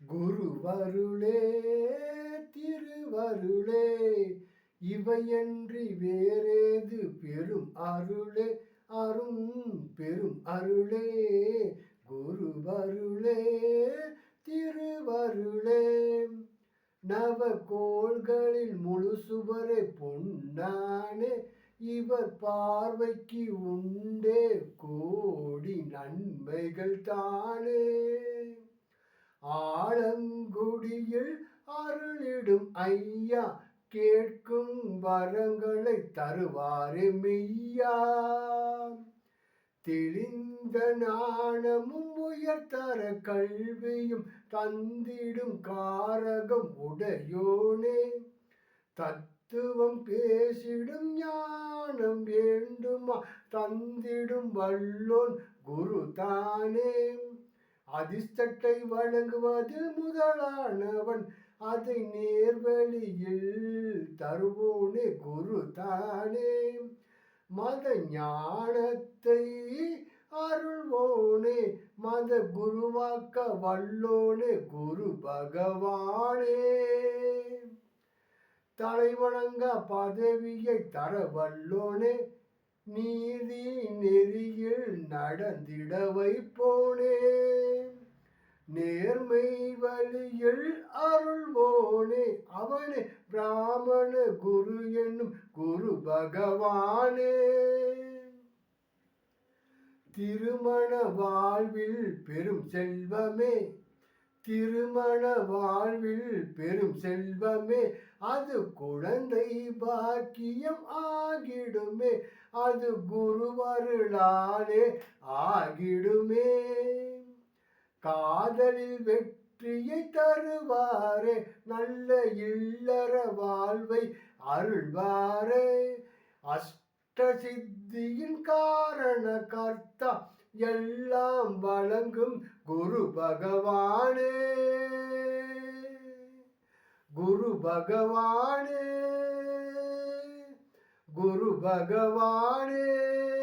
குருவருளே திருவருளே இவையன்றி வேறேது பெரும் அருளே அரும் பெரும் அருளே. குருவருளே திருவருளே நவ கோள்களில் முழு சுவரே பொன்னானே இவர் பார்வைக்கு உண்டே கோடி நன்மைகள் தானே. ஆலங்குடியில் அருளிடும் ஐயா கேட்கும் வரங்களை தருவாரே மெய்யா. தெளிந்த நாணமும் உயர்தர கல்வியும் தந்திடும் காரகம் உடையோனே. தத்துவம் பேசிடும் ஞானம் வேண்டுமா தந்திடும் வல்லோன் குரு தானே அதிர்ஷ்டத்தை வழங்குவது முதலானவன். அதை நேர்வழியில் தருவோனே குரு தானே மத ஞானத்தை அருள்வோனே மத குருவாக்க வல்லோனே குரு பகவானே. தலைவணங்க பதவியை தர வல்லோனே நீதி நெறியில் நடந்திட வைப்போனே. நேர்மை வழியில் அருள்வோனே அவனே பிராமண குரு என்னும் குரு பகவானே. திருமண வாழ்வில் பெரும் செல்வமே திருமண வாழ்வில் பெரும் செல்வமே அது குழந்தை பாக்கியம் ஆகிடுமே அது குருவருளாலே ஆகிடுமே. காதலில் வெற்றியை தருவாரே நல்ல இல்லற வாழ்வை அருள்வாரே. அஷ்ட சித்தியின் காரண கர்த்தா எல்லாம் வழங்கும் குரு பகவானே. குரு பகவானே. குரு பகவானே.